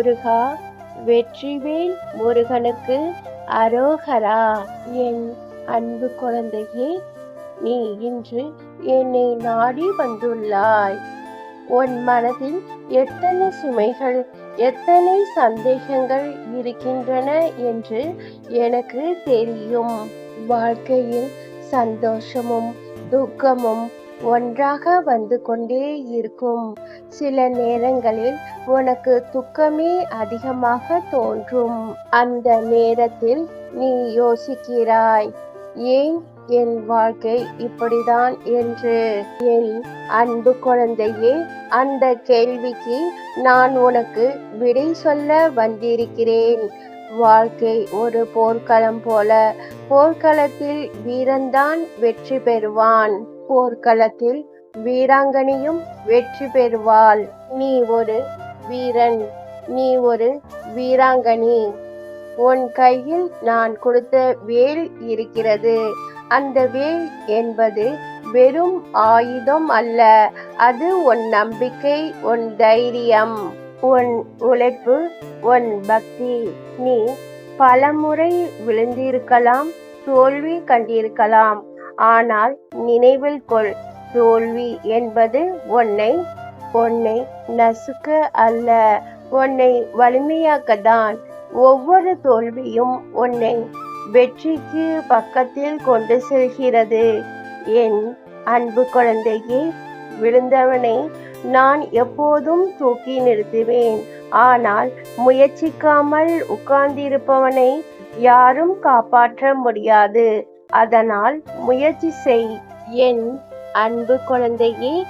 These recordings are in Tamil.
முருகா வெற்றிவேல் முருகனுக்கு அரோகரா. என் அன்பு குழந்தையே நீ இன்று என்னை நாடி வந்துள்ளாய். உன் மனதில் எத்தனை சுமைகள் எத்தனை சந்தேகங்கள் இருக்கின்றன என்று எனக்கு தெரியும். வாழ்க்கையில் சந்தோஷமும் துக்கமும் ஒன்றாக வந்து கொண்டே இருக்கும். சில நேரங்களில் உனக்கு துக்கமே அதிகமாக தோன்றும். அந்த நேரத்தில் நீ யோசிக்கிறாய் ஏன் என் வாழ்க்கை இப்படிதான் என்று? என் அன்பு குழந்தையே அந்த கேள்விக்கு நான் உனக்கு விடை சொல்ல வந்திருக்கிறேன். வாழ்க்கை ஒரு போர்க்களம் போல போர்க்களத்தில் வீரன்தான் வெற்றி பெறுவான். போர்க்களத்தில் வீராங்கனையும் வெற்றி பெறுவாள். நீ ஒரு வீரன் நீ ஒரு வீராங்கனி. உன் கையில் நான் கொடுத்த வேல் இருக்கிறது. அந்த வேல் என்பது வெறும் ஆயுதம் அல்ல. அது உன் நம்பிக்கை உன் தைரியம் உன் உழைப்பு உன் பக்தி. நீ பலமுறை விழுந்திருக்கலாம் தோல்வி கண்டிருக்கலாம். ஆனால் நினைவில் கொள் தோல்வி என்பது உன்னை உன்னை நசுக்க அல்ல உன்னை வலிமையாக்கத்தான். ஒவ்வொரு தோல்வியும் உன்னை வெற்றிக்கு பக்கத்தில் கொண்டு செல்கிறது. என் அன்பு குழந்தையே விழுந்தவனை நான் எப்போதும் தூக்கி நிறுத்துவேன். ஆனால் முயற்சிக்காமல் உட்கார்ந்திருப்பவனை யாரும் காப்பாற்ற முடியாது. அதனால் முயற்சி செய். என் அன்பு குழந்தையே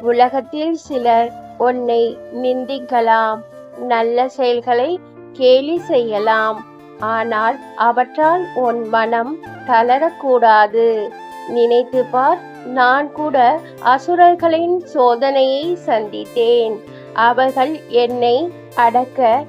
உலகத்தில் சிலர் உன்னை நிந்திக்கலாம். நல்ல செயல்களை கேலி செய்யலாம். ஆனால் அவற்றால் உன் மனம் தளரக்கூடாது. நினைத்து பார் நான் கூட அசுரர்களின் சோதனையை சந்தித்தேன். அவர்கள் என்னை அடக்க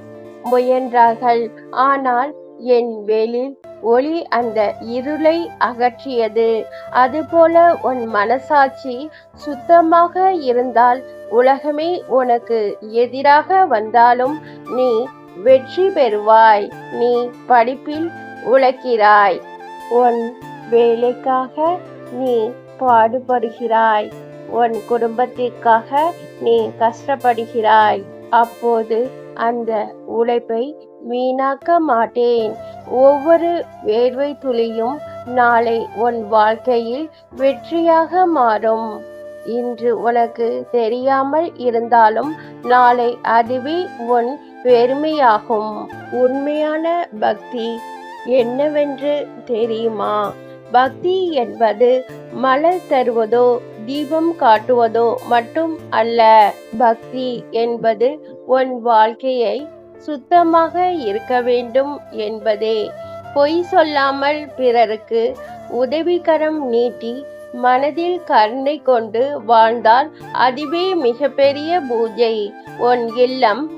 முயன்றார்கள். ஆனால் என் வேலில் ஒளி அந்த இருளை அகற்றியது. அதுபோல உன் மனசாட்சி சுத்தமாக இருந்தால் உலகமே உனக்கு எதிராக வந்தாலும் நீ வெற்றி பெறுவாய். நீ படிப்பில் உழைக்கிறாய். உன் வேலைக்காக நீ பாடுபடுகிறாய். உன் குடும்பத்திற்காக நீ கஷ்டப்படுகிறாய். அப்போது அந்த உழைப்பை வீணாக்க மாட்டேன். ஒவ்வொரு வேர்வை துளியும் நாளை உன் வாழ்க்கையில் வெற்றியாக மாறும். இன்று உனக்கு தெரியாமல் இருந்தாலும் நாளை அதுவே உன் பெருமையாகும். உண்மையான பக்தி என்னவென்று தெரியுமா? பக்தி என்பது மலர் தருவதோ தீபம் காட்டுவதோ மட்டும் அல்ல. பக்தி என்பது உன் வாழ்க்கையை சுத்தமாக இருக்க வேண்டும் என்பதே. பொய் சொல்லாமல் பிறருக்கு உதவிகரம் நீட்டி மனதில் கருணை கொண்டு வாழ்ந்தால் அதுவே மிகப்பெரிய பூஜை. உன் இல்லம்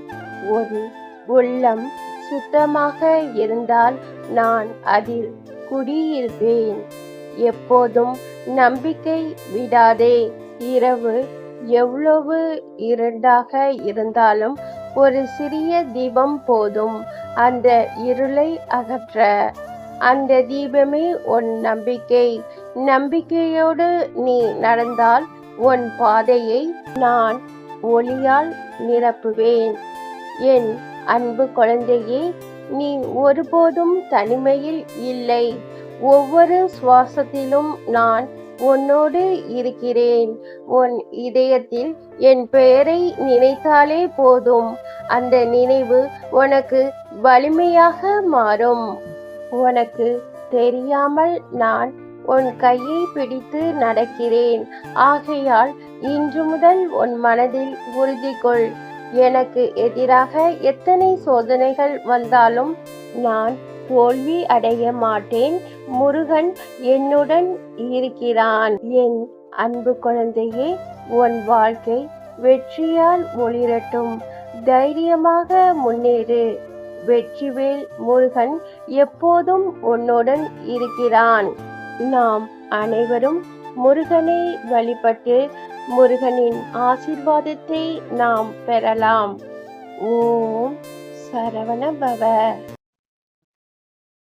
ஒரு உள்ளம் சுத்தமாக இருந்தால் நான் அதில் குடியிருப்பேன். எப்போதும் நம்பிக்கை விடாதே. இரவு எவ்வளவு இருண்டாக இருந்தாலும் ஒரு சிறிய தீபம் போதும். அந்த இருளை அகற்ற. அந்த தீபமே உன் நம்பிக்கை. நம்பிக்கையோடு நீ நடந்தால் உன் பாதையை நான் ஒளியால் நிரப்புவேன். என் அன்பு குழந்தையே நீ ஒருபோதும் தனிமையில் இல்லை. ஒவ்வொரு சுவாசத்திலும் நான் உன்னோடு இருக்கிறேன். உன் இதயத்தில் என் பெயரை நினைத்தாலே போதும். அந்த நினைவு உனக்கு வலிமையாக மாறும். உனக்கு தெரியாமல் நான் உன் கையை பிடித்து நடக்கிறேன். ஆகையால் இன்று முதல் உன் மனதில் உறுதி கொள் எனக்கு எதிராக எத்தனை சோதனைகள் வந்தாலும் நான் தோல்வி அடைய மாட்டேன். முருகன் என்னுடன் இருக்கிறான். என் அன்பு குழந்தையே உன் வாழ்க்கை வெற்றியால் ஒளிரட்டும். தைரியமாக முன்னேறு. வெற்றிவேல் முருகன் எப்போதும் உன்னுடன் இருக்கிறான். நாம் அனைவரும் முருகனை வழிபட்டு முருகனின் ஆசிர்வாதத்தை நாம் பெறலாம். ஓம் சரவண பவ.